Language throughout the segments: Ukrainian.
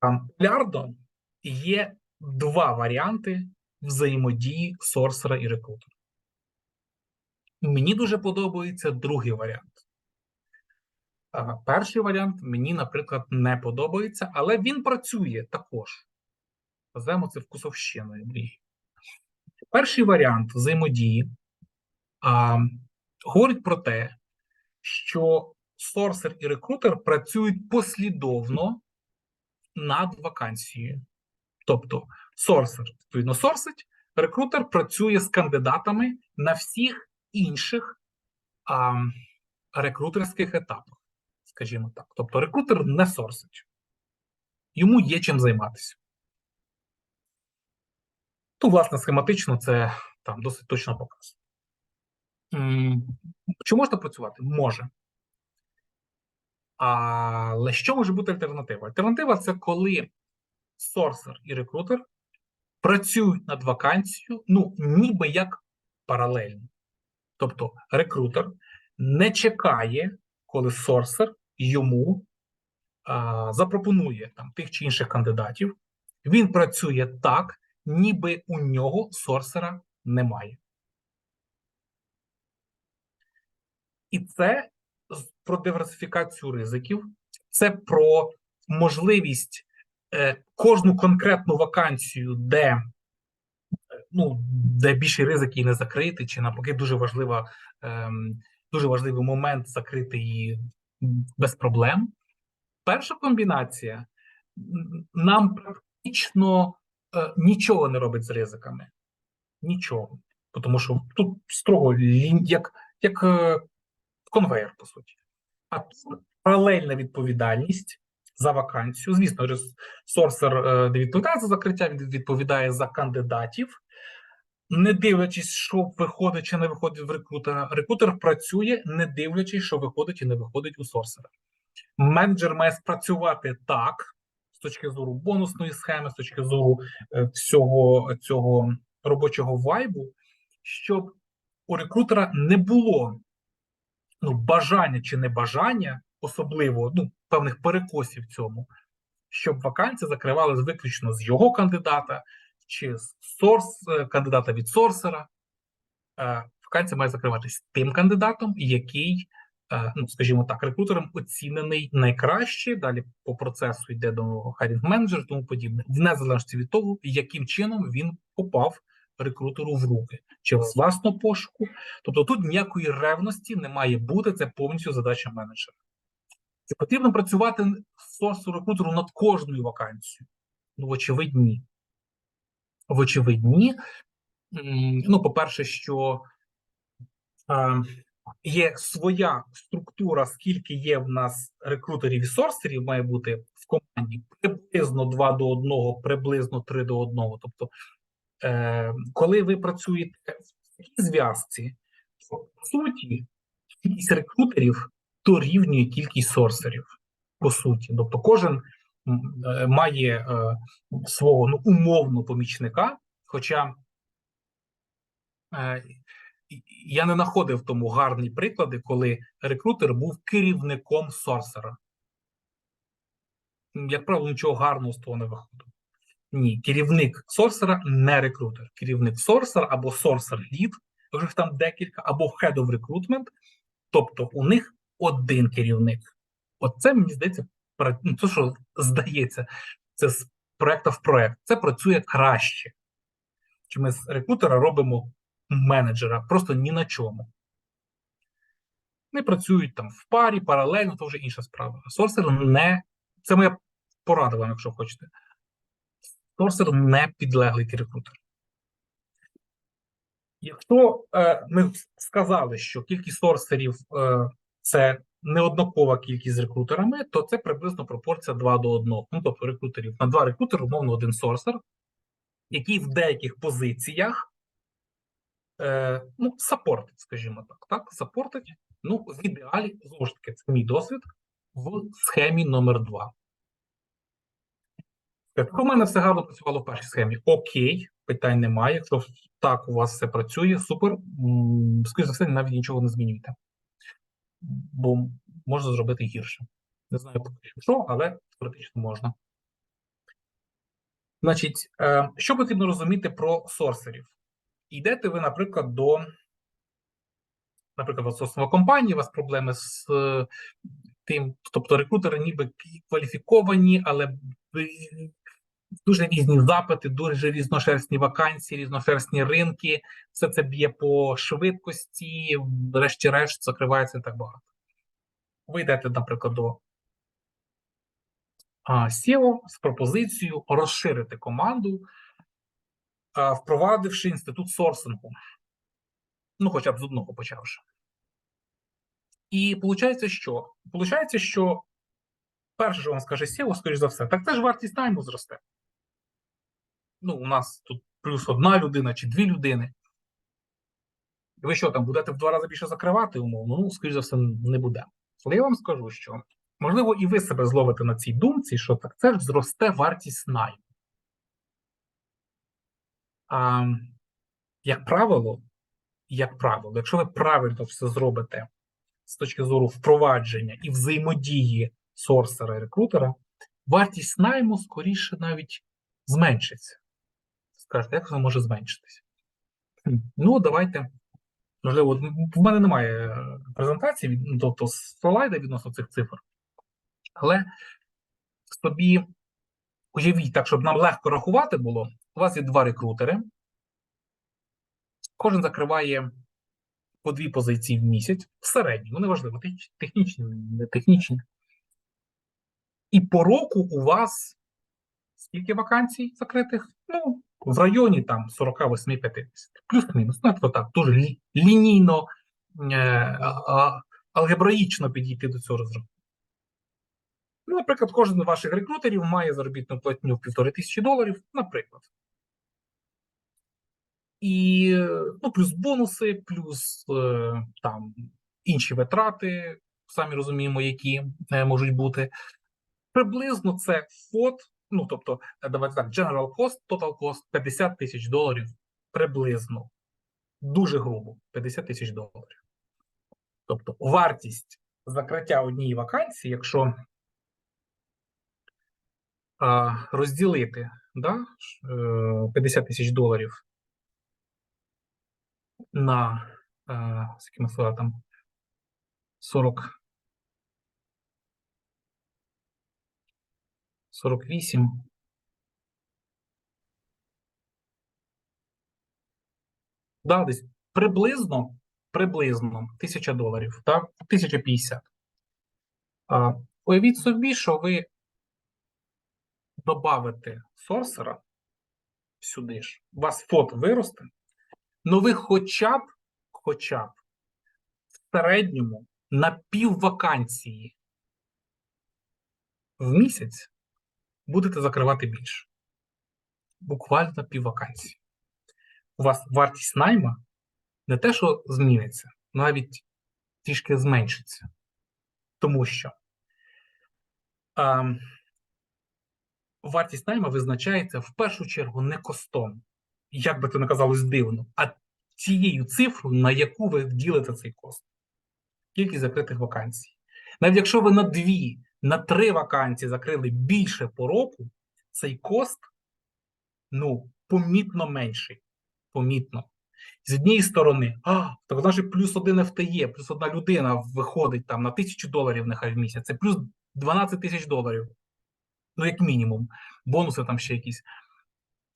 Полярно є два варіанти взаємодії сорсера і рекрутера. Мені дуже подобається другий варіант. Перший варіант мені, наприклад, не подобається, але він працює також. Називаємо це вкусовщиною мрії. Перший варіант взаємодії а, говорить про те, що сорсер і рекрутер працюють послідовно над вакансією. Тобто, сорсер, відповідно, сорсить, рекрутер працює з кандидатами на всіх інших а, рекрутерських етапах, скажімо так. Тобто, рекрутер не сорсить, йому є чим займатися. То, власне, схематично це там досить точно показує. Чи можна працювати? Може. Але що може бути альтернатива? Альтернатива це коли сорсер і рекрутер працюють над вакансією, ну, ніби як паралельно. Тобто рекрутер не чекає, коли сорсер йому а, запропонує там тих чи інших кандидатів. Він працює так, ніби у нього сорсера немає. І це про диверсифікацію ризиків, це про можливість е, кожну конкретну вакансію, де, е, ну, де більші ризики не закрити, чи навпаки дуже важлива, ем, дуже важливий момент закрити її без проблем. Перша комбінація нам практично е, нічого не робить з ризиками. Нічого. Тому що тут строго як, як е, конвейер, по суті. А тут паралельна відповідальність за вакансію. Звісно, сорсер е, не відповідає за закриття, він відповідає за кандидатів. Не дивлячись, що виходить чи не виходить в рекрутера, рекрутер працює, не дивлячись, що виходить і не виходить у сорсера. Менеджер має спрацювати так, з точки зору бонусної схеми, з точки зору е, всього цього робочого вайбу, щоб у рекрутера не було ну, бажання чи небажання, особливо ну, певних перекосів в цьому, щоб вакансія закривалась виключно з його кандидата чи з сорс, е, кандидата від сорсера. Е, Вакансія має закриватись тим кандидатом, який, е, ну, скажімо так, рекрутером оцінений найкраще. Далі по процесу йде до хайрінг менеджер, тому подібне, в незалежності від того, яким чином він попав рекрутеру в руки, чи з власного пошуку. Тобто тут ніякої ревності не має бути, це повністю задача менеджера. Чи потрібно працювати сорсу рекрутеру над кожною вакансією? Ну, вочевидь, ні. Вочевидь, ні. Ну, по-перше, що е, є своя структура, скільки є в нас рекрутерів і сорсерів, має бути в команді приблизно 2 до 1, приблизно 3 до 1. Тобто, е, коли ви працюєте в такій зв'язці, то по суті, кількість рекрутерів дорівнює кількість сорсерів. По суті, тобто кожен е, має е, свого ну, умовно помічника, хоча е, я не знаходив тому гарні приклади, коли рекрутер був керівником сорсера. Як правило, нічого гарного з того не виходило. Ні, керівник сорсера не рекрутер. Керівник сорсер або сорсер лід, якщо там декілька, або head of recruitment, тобто у них один керівник. Оце мені здається, ну, це що здається, це з проекту в проект. Це працює краще. Чи ми з рекрутера робимо менеджера просто ні на чому. Не працюють там в парі, паралельно, то вже інша справа. Сорсер не. Це моя порада вам, якщо хочете. Сорсер не підлеглий рекрутер. Якщо е, ми сказали, що кількість сорсерів е, це неоднакова кількість з рекрутерами, то це приблизно пропорція 2 до 1. Ну, тобто рекрутерів на два рекрутери, умовно, один сорсер, який в деяких позиціях е, ну, сапортить, скажімо так. Так, сапортить. Ну, в ідеалі, знову ж таки, це мій досвід в схемі номер 2. Якщо в мене все гарно працювало в першій схемі, окей, питань немає. Якщо так у вас все працює, супер. Скоріше за все, навіть нічого не змінюйте. Бо можна зробити гірше. Не знаю, що, але теоретично можна. Значить, е, що потрібно розуміти про сорсерів? Йдете ви, наприклад, до, наприклад, аутсорсова компанія, у вас проблеми з е, тим, тобто рекрутери ніби кваліфіковані, але дуже різні запити, дуже різношерстні вакансії, різношерстні ринки. Все це б'є по швидкості, врешті-решт закривається так багато. Ви йдете, наприклад, до SEO з пропозицією розширити команду, впровадивши інститут сорсингу. Ну, хоча б з одного почавши. І виходить, що? Получається, що перше, що вам скаже SEO, скоріш за все, так це ж вартість найму зросте. Ну, у нас тут плюс одна людина чи дві людини. Ви що там будете в два рази більше закривати умовно? Ну, скоріш за все, не буде. Але я вам скажу, що можливо і ви себе зловите на цій думці, що так це ж зросте вартість найму. А, як правило, як правило, якщо ви правильно все зробите з точки зору впровадження і взаємодії сорсера і рекрутера, вартість найму скоріше навіть зменшиться. Скажете, як вона може зменшитися? Ну, давайте. Можливо, в мене немає е, презентації, ну, тобто слайда відносно цих цифр. Але собі уявіть так, щоб нам легко рахувати було. У вас є два рекрутери. Кожен закриває по дві позиції в місяць в середньому, неважливо, тех- технічні, не технічні. І по року у вас скільки вакансій закритих? Ну, в районі там 48-50. Плюс-мінус. Ну, тобто так, дуже лі- лінійно, е, алгебраїчно підійти до цього розрахунку. Ну, наприклад, кожен з ваших рекрутерів має заробітну платню в півтори тисячі доларів, наприклад. І ну, плюс бонуси, плюс е, там інші витрати, самі розуміємо, які е, можуть бути. Приблизно це фот, ну тобто, е, давайте так, general cost, total cost 50 тисяч доларів. Приблизно. Дуже грубо, 50 тисяч доларів. Тобто вартість закриття однієї вакансії, якщо а, розділити да, е, 50 тисяч доларів на е, скільки ми сказали, там 40 48 да, десь приблизно приблизно 1000 доларів, так? 1050. А, уявіть собі, що ви добавите сорсера сюди ж, у вас фот виросте, но ви хоча б, хоча б в середньому на пів вакансії в місяць будете закривати більше. Буквально пів вакансії. У вас вартість найма не те, що зміниться, навіть трішки зменшиться. Тому що а, вартість найма визначається в першу чергу не костом, як би це не казалось дивно, а тією цифрою, на яку ви ділите цей кост. Кількість закритих вакансій. Навіть якщо ви на дві, на три вакансії закрили більше по року, цей кост ну, помітно менший. Помітно. З однієї сторони, а, так значить плюс один FTE, плюс одна людина виходить там на тисячу доларів нехай в місяць, це плюс 12 тисяч доларів. Ну, як мінімум. Бонуси там ще якісь.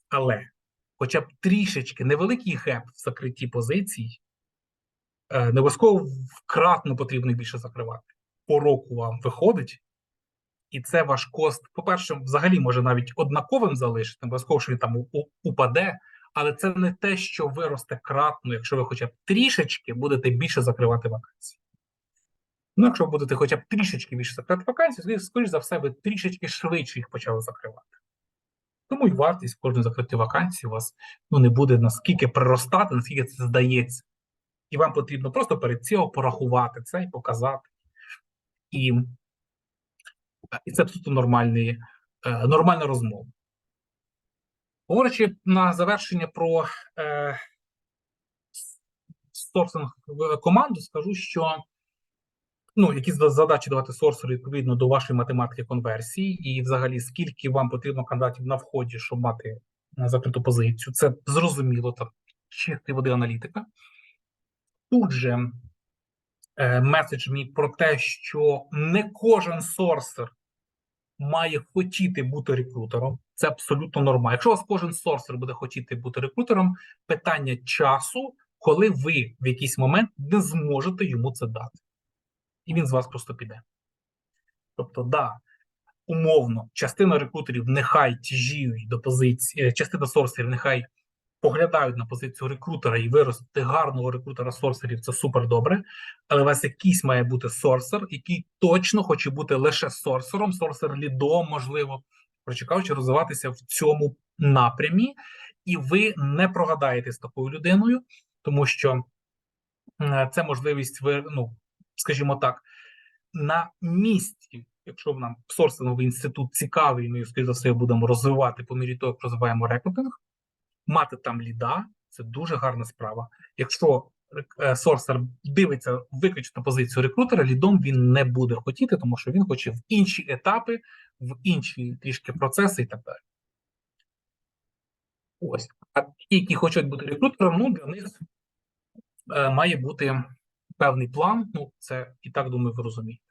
Але хоча б трішечки невеликий геп в закритті позицій, е, не обов'язково вкратно потрібно більше закривати. По року вам виходить, і це ваш кост, по-перше, взагалі може навіть однаковим залишити, обов'язково, що він там упаде, але це не те, що виросте кратно, якщо ви хоча б трішечки будете більше закривати вакансії. Ну, якщо ви будете хоча б трішечки більше закривати вакансії, скоріш за все, ви трішечки швидше їх почали закривати. Тому і вартість кожної закритої вакансії у вас ну, не буде наскільки приростати, наскільки це здається. І вам потрібно просто перед цього порахувати це і показати. І, і це абсолютно нормальний, е, нормальна розмова. Говорячи на завершення про е, сорсинг команду, скажу, що ну, які задачі давати сорсеру відповідно до вашої математики конверсії, і взагалі скільки вам потрібно кандидатів на вході, щоб мати закриту позицію. Це зрозуміло, там чисті води аналітика. Тут же меседж мій про те, що не кожен сорсер має хотіти бути рекрутером. Це абсолютно нормально. Якщо у вас кожен сорсер буде хотіти бути рекрутером, питання часу, коли ви в якийсь момент не зможете йому це дати. І він з вас просто піде. Тобто, да, умовно, частина рекрутерів нехай тяжіють до позиції, е, частина сорсерів нехай поглядають на позицію рекрутера і виростити гарного рекрутера сорсерів це супер добре. Але у вас якийсь має бути сорсер, який точно хоче бути лише сорсером, сорсер лідом, можливо, прочекаючи розвиватися в цьому напрямі, і ви не прогадаєте з такою людиною, тому що це можливість ви, ну, скажімо так, на місці, якщо нам сорсинговий інститут цікавий, ми скоріше за все будемо розвивати по мірі того, як розвиваємо рекрутинг, мати там ліда це дуже гарна справа. Якщо е, сорсер дивиться виключно позицію рекрутера, лідом він не буде хотіти, тому що він хоче в інші етапи, в інші трішки процеси і так далі. Ось. А ті, які хочуть бути рекрутером, ну для них е, має бути певний план. Ну, це і так думаю, ви розумієте.